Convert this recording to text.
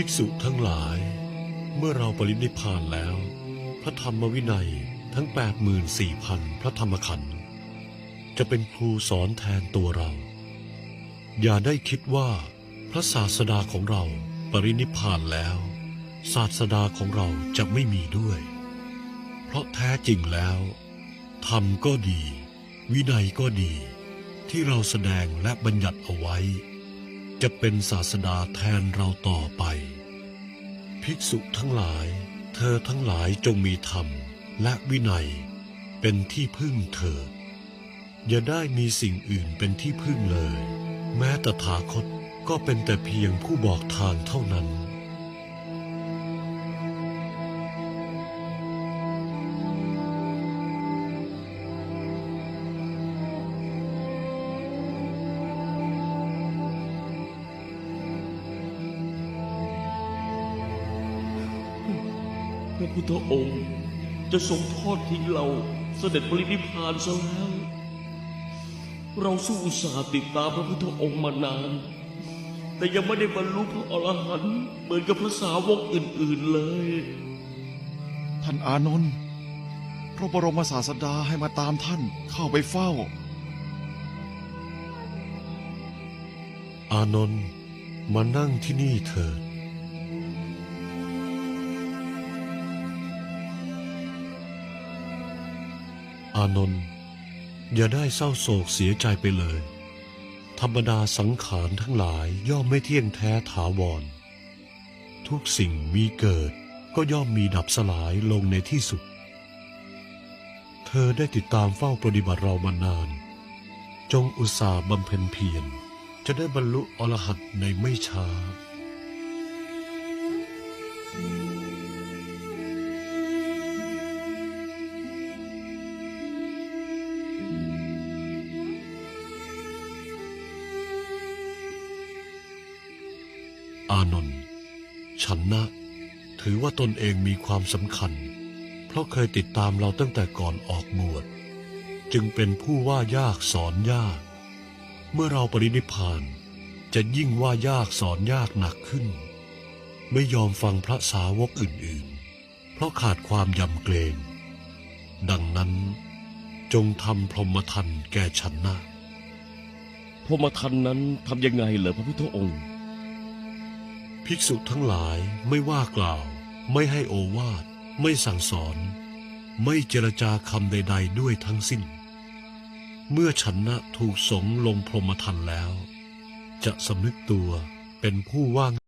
ภิกษุทั้งหลาย เมื่อเราปรินิพานแล้ว พระธรรมวินัยทั้ง 84,000 พระธรรมขันธ์จะเป็นครูสอนแทนตัวเรา อย่าได้คิดว่าพระศาสดาของเราปรินิพานแล้ว ศาสดาของเราจะไม่มีด้วย เพราะแท้จริงแล้วธรรมก็ดี วินัยก็ดี ที่เราแสดงและบัญญัติเอาไว้ จะเป็นศาสดาแทนเราต่อไป ภิกษุทั้งหลาย เธอทั้งหลายจงมีธรรมและวินัย เป็นที่พึ่งเธอ อย่าได้มีสิ่งอื่นเป็นที่พึ่งเลย แม้ตถาคตก็เป็นแต่เพียงผู้บอกทางเท่านั้น พระพุทธองค์ จะทรงทอดทิ้งเราเสด็จปรินิพพานซะแล้ว เราสู้อุตส่าห์ติดตามพระพุทธองค์มานาน แต่ยังไม่ได้บรรลุพระอรหันต์เหมือนกับพระสาวกอื่นๆเลย ท่านอานนท์พระบรมศาสดาให้มาตามท่านเข้าไปเฝ้า อานนท์มานั่งที่นี่เถิด อานนท์อย่าได้เศร้าโศกเสียใจไปเลย ธรรมดาสังขารทั้งหลายย่อมไม่เที่ยงแท้ถาวร ทุกสิ่งมีเกิดก็ย่อมมีดับสลายลงในที่สุด เธอได้ติดตามเฝ้าปฏิบัติเรามานาน จงอุตส่าห์บำเพ็ญเพียรจะได้บรรลุอรหัตในไม่ช้าานนท์ฉันนะถือว่าตนเองมีความสำคัญ เพราะเคยติดตามเราตั้งแต่ก่อนออกบวชจึงเป็นผู้ว่ายากสอนยาก เมื่อเราปรินิพานจะยิ่งว่ายากสอนยากหนักขึ้น ไม่ยอมฟังพระสาวกอื่นๆ เพราะขาดความยำเกรง ดังนั้นจงทำพรหมทันแก่ฉันนะพรหมทันนั้นทำยังไงเหรอพระพุทธองค์ ภิกษุทั้งหลายไม่ว่ากล่าว ไม่ให้โอวาท ไม่สั่งสอน ไม่เจรจาคำใด ๆ ด้วยทั้งสิ้น เมื่อฉันนะถูกสงลงพรหมทันแล้ว จะสำนึกตัวเป็นผู้ว่าง